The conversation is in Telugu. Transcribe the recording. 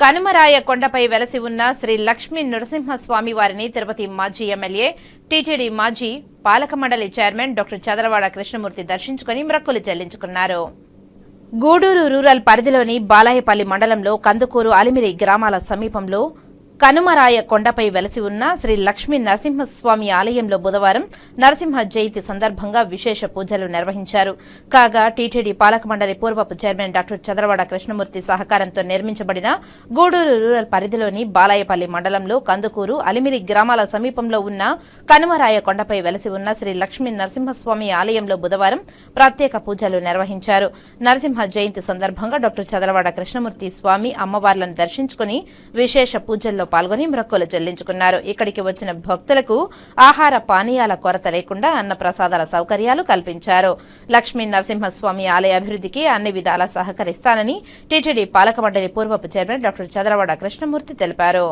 కనుమరాయ కొండపై వెలసి ఉన్న శ్రీ లక్ష్మీ నరసింహస్వామి వారిని తిరుపతి మాజీ ఎమ్మెల్యే టీటీడీ మాజీ పాలక మండలి చైర్మన్ డాక్టర్ చదలవాడ కృష్ణమూర్తి దర్శించుకుని మ్రక్కులు చెల్లించుకున్నారు. గూడూరు రూరల్ పరిధిలోని బాలాయపల్లి మండలంలో కందుకూరు అలిమిరి గ్రామాల సమీపంలో కనుమరాయ కొండపై వెలసి ఉన్న శ్రీ లక్ష్మీ నరసింహస్వామి ఆలయంలో బుధవారం నరసింహ జయంతి సందర్భంగా విశేష పూజలు నిర్వహించారు. కాగా టీటీడీ పాలక మండలి పూర్వపు చైర్మన్ డాక్టర్ చంద్రవాడ కృష్ణమూర్తి సహకారంతో నిర్మించబడిన గూడూరు రూరల్ పరిధిలోని బాలాయపల్లి మండలంలో కందుకూరు అలిమిరి గ్రామాల సమీపంలో ఉన్న కనుమరాయ కొండపై వెలసి ఉన్న శ్రీ లక్ష్మీ నరసింహస్వామి ఆలయంలో బుధవారం ప్రత్యేక పూజలు నిర్వహించారు. నరసింహ జయంతి సందర్భంగా డాక్టర్ చంద్రవాడ కృష్ణమూర్తి స్వామి అమ్మవార్లను దర్శించుకుని విశేష పూజల్లో పాల్గొని మ్రొక్కులు చెల్లించుకున్నారు. ఇక్కడికి వచ్చిన భక్తులకు ఆహార పానీయాల కొరత లేకుండా అన్న ప్రసాదాల సౌకర్యాలు కల్పించారు. లక్ష్మీ నరసింహస్వామి ఆలయ అభివృద్ధికి అన్ని విధాలా సహకరిస్తానని టీటీడీ పాలక మండలి పూర్వపు చైర్మన్ డాక్టర్ చంద్రవాడ కృష్ణమూర్తి తెలిపారు.